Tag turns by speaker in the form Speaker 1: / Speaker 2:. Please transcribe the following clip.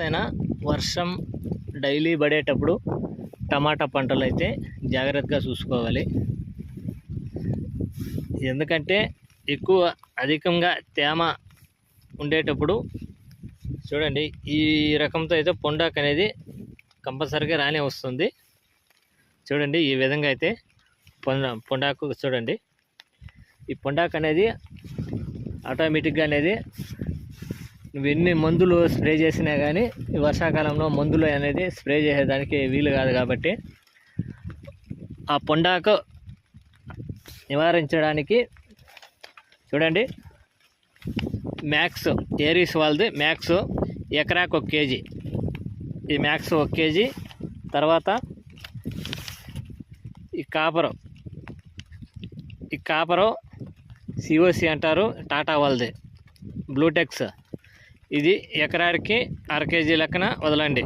Speaker 1: అయినా వర్షం డైలీ పడేటప్పుడు టమాటా పంటలు అయితే జాగ్రత్తగా చూసుకోవాలి. ఎందుకంటే ఎక్కువ అధికంగా తేమ ఉండేటప్పుడు చూడండి ఈ రకంతో అయితే పొండాక్ అనేది కంపల్సరిగా రానే వస్తుంది. చూడండి ఈ విధంగా అయితే పొండ పొండాకు చూడండి. ఈ పొండాక్ అనేది ఆటోమేటిక్గా అనేది నువ్వు ఎన్ని మందులు స్ప్రే చేసినా కానీ ఈ వర్షాకాలంలో మందులు అనేది స్ప్రే చేసేదానికి వీలు కాదు కాబట్టి ఆ పొండాకు నివారించడానికి చూడండి. మ్యాక్స్ ఏరీస్ వాళ్ళది. మ్యాక్స్ ఎకరాకు ఒక కేజీ. ఈ మ్యాక్స్ ఒక కేజీ. తర్వాత ఈ కాపరు. ఈ కాపరు సిఓసి అంటారు. టాటా వాళ్ళది. బ్లూటెక్స్. ఇది ఎకరానికి అర కేజీ లెక్కన వదలండి.